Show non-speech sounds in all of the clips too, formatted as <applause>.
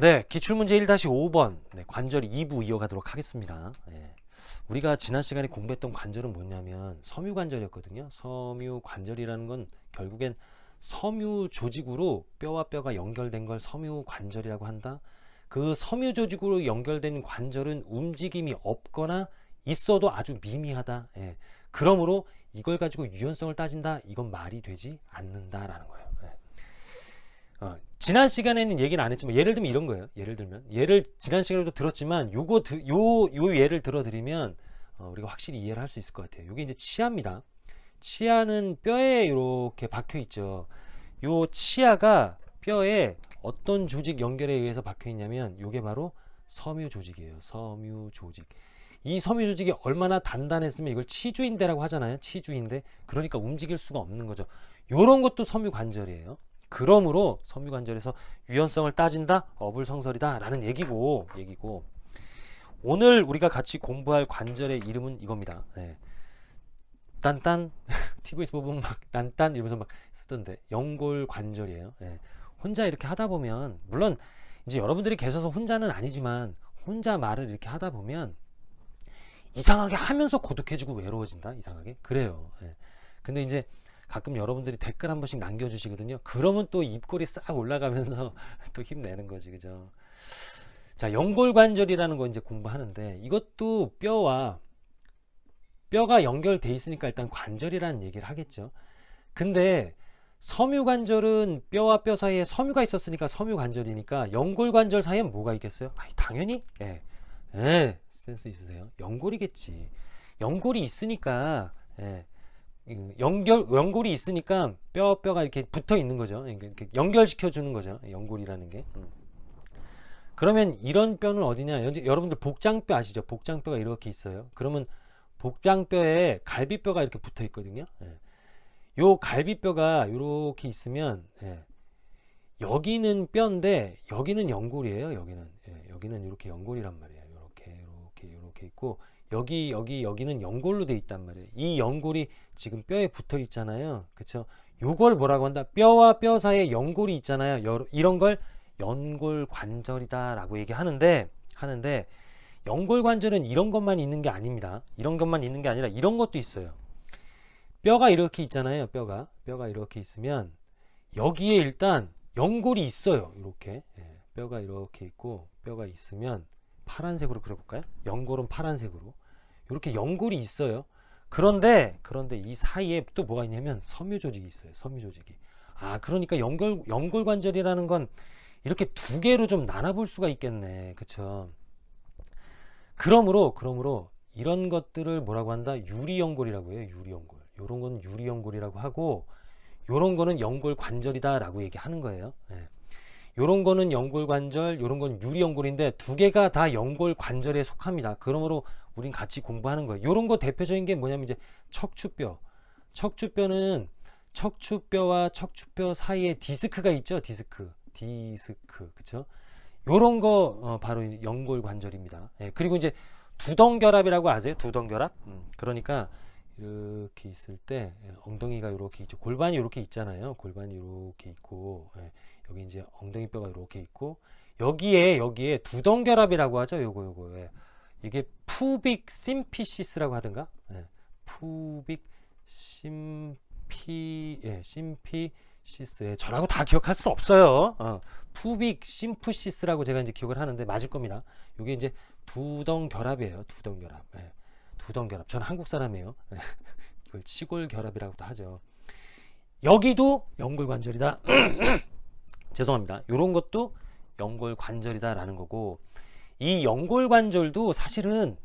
네, 기출문제 1-5번 네, 관절 2부 이어가도록 하겠습니다. 예. 우리가 지난 시간에 공부했던 관절은 뭐냐면 섬유 관절이었거든요. 섬유 관절이라는 건 결국엔 섬유 조직으로 뼈와 뼈가 연결된 걸 섬유 관절이라고 한다. 그 섬유 조직으로 연결된 관절은 움직임이 없거나 있어도 아주 미미하다. 예. 그러므로 이걸 가지고 유연성을 따진다. 이건 말이 되지 않는다라는 거예요. 예. 어, 지난 시간에는 얘기는 안 했지만 예를 들면 이런 거예요. 예를 들면 예를 지난 시간에도 들었지만 요거 드- 요, 요 예를 들어드리면 어, 우리가 확실히 이해를 할 수 있을 것 같아요. 요게 이제 치아입니다. 치아는 뼈에 이렇게 박혀 있죠. 요 치아가 뼈에 어떤 조직 연결에 의해서 박혀 있냐면 요게 바로 섬유 조직이에요. 섬유 조직. 이 섬유 조직이 얼마나 단단했으면 이걸 치주인대라고 하잖아요. 치주인대. 그러니까 움직일 수가 없는 거죠. 요런 것도 섬유 관절이에요. 그러므로 섬유 관절에서 유연성을 따진다, 어불성설이다 라는 얘기고, 얘기고. 오늘 우리가 같이 공부할 관절의 이름은 이겁니다. 네. 딴딴 TV에서 <laughs> 보면 막 딴딴 이러면서 막 쓰던데 연골 관절이에요. 예. 혼자 이렇게 하다 보면 물론 이제 여러분들이 계셔서 혼자는 아니지만 혼자 말을 이렇게 하다 보면 이상하게 하면서 고독해지고 외로워진다. 이상하게 그래요. 예. 근데 이제 가끔 여러분들이 댓글 한 번씩 남겨주시거든요. 그러면 또 입꼬리 싹 올라가면서 <laughs> 또 힘내는 거지, 그죠? 자, 연골관절이라는 거 이제 공부하는데 이것도 뼈와 뼈가 연결돼 있으니까 일단 관절이라는 얘기를 하겠죠. 근데 섬유관절은 뼈와 뼈 사이에 섬유가 있었으니까 섬유관절이니까 연골관절 사이엔 뭐가 있겠어요? 아니, 당연히 예, 예, 센스 있으세요. 연골이겠지. 연골이 있으니까 예, 이 연결 연골이 있으니까 뼈 뼈가 이렇게 붙어 있는 거죠. 이렇게 연결시켜 주는 거죠. 연골이라는 게. 음. 그러면 이런 뼈는 어디냐? 여- 여러분들 복장뼈 아시죠? 복장뼈가 이렇게 있어요. 그러면 복장뼈에 갈비뼈가 이렇게 붙어 있거든요. 예. 요 갈비뼈가 이렇게 있으면 예. 여기는 뼈인데 여기는 연골이에요. 여기는 예. 여기는 이렇게 연골이란 말이에요. 이렇게 이렇게 이렇게 있고 여기 여기 여기는 연골로 돼 있단 말이에요. 이 연골이 지금 뼈에 붙어 있잖아요. 그쵸? 요걸 뭐라고 한다? 뼈와 뼈 사이에 연골이 있잖아요. 이런 걸 연골 관절이다라고 얘기하는데 하는데 연골 관절은 이런 것만 있는 게 아닙니다. 이런 것만 있는 게 아니라 이런 것도 있어요. 뼈가 이렇게 있잖아요. 뼈가 뼈가 이렇게 있으면 여기에 일단 연골이 있어요. 이렇게 예, 뼈가 이렇게 있고 뼈가 있으면 파란색으로 그려볼까요? 연골은 파란색으로 이렇게 연골이 있어요. 그런데 그런데 이 사이에 또 뭐가 있냐면 섬유 조직이 있어요. 섬유 조직이. 아 그러니까 연골 연골 관절이라는 건 이렇게 두 개로 좀 나눠볼 수가 있겠네. 그쵸? 그러므로 그러므로 이런 것들을 뭐라고 한다? 유리 연골이라고 해요. 유리 연골. 요런 건 유리 연골이라고 하고 요런 거는 연골 관절이다라고 얘기하는 거예요. 예. 요런 거는 연골 관절, 요런 건 유리 연골인데 두 개가 다 연골 관절에 속합니다. 그러므로 우린 같이 공부하는 거예요. 요런 거 대표적인 게 뭐냐면 이제 척추뼈. 척추뼈는 척추뼈와 척추뼈 사이에 디스크가 있죠. 디스크. 디스크. 그쵸? 요런 거 어, 바로 연골 관절입니다. 예, 그리고 이제 두덩결합이라고 아세요? 두덩결합? 음, 그러니까 이렇게 있을 때 예, 엉덩이가 이렇게 있죠. 골반이 이렇게 있잖아요. 골반이 이렇게 있고 예, 여기 이제 엉덩이 뼈가 이렇게 있고 여기에 여기에 두덩결합이라고 하죠. 요거 요거 예. 이게 푸빅 심피시스라고 하던가? 예, 푸빅 심피 예, 심피시스 예, 저라고 다 기억할 수 없어요. 어. 푸빅 심프시스라고 제가 이제 기억을 하는데 맞을 겁니다. 이게 이제 두덩 결합이에요. 두덩 결합. 예. 두덩 결합. 저는 한국 사람이에요. 예. 이걸 치골 결합이라고도 하죠. 여기도 연골 관절이다. <clears throat> 죄송합니다. 이런 것도 연골 관절이다라는 거고 이 연골 관절도 사실은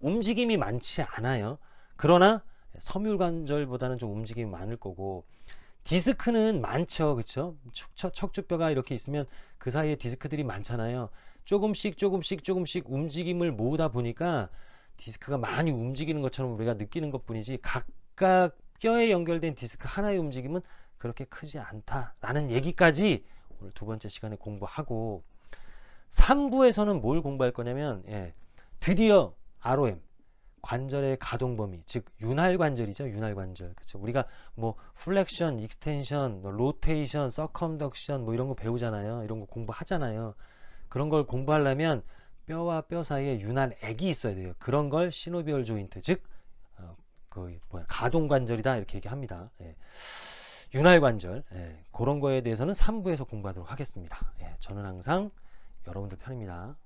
움직임이 많지 않아요. 그러나 섬유 관절보다는 좀 움직임이 많을 거고 디스크는 많죠. 축, 척추뼈가 이렇게 있으면 그 사이에 디스크들이 많잖아요. 조금씩 조금씩 조금씩 움직임을 모으다 보니까 디스크가 많이 움직이는 것처럼 우리가 느끼는 것 뿐이지 각각 뼈에 연결된 디스크 하나의 움직임은 그렇게 크지 않다라는 얘기까지 오늘 두 번째 시간에 공부하고 3부에서는 뭘 공부할 거냐면 예, 드디어 ROM 관절의 가동 범위, 즉 윤활 관절이죠. 윤활 관절. 그렇죠. 우리가 뭐 플렉션, 익스텐션, 로테이션, 서컴덕션 뭐 이런 거 배우잖아요. 이런 거 공부하잖아요. 그런 걸 공부하려면 뼈와 뼈 사이에 윤활 액이 있어야 돼요. 그런 걸 시노비얼 조인트 즉 어, 그 뭐야 가동 관절이다 이렇게 얘기합니다. 예. 윤활 관절 예. 그런 거에 대해서는 3부에서 공부하도록 하겠습니다. 예. 저는 항상 여러분들 편입니다.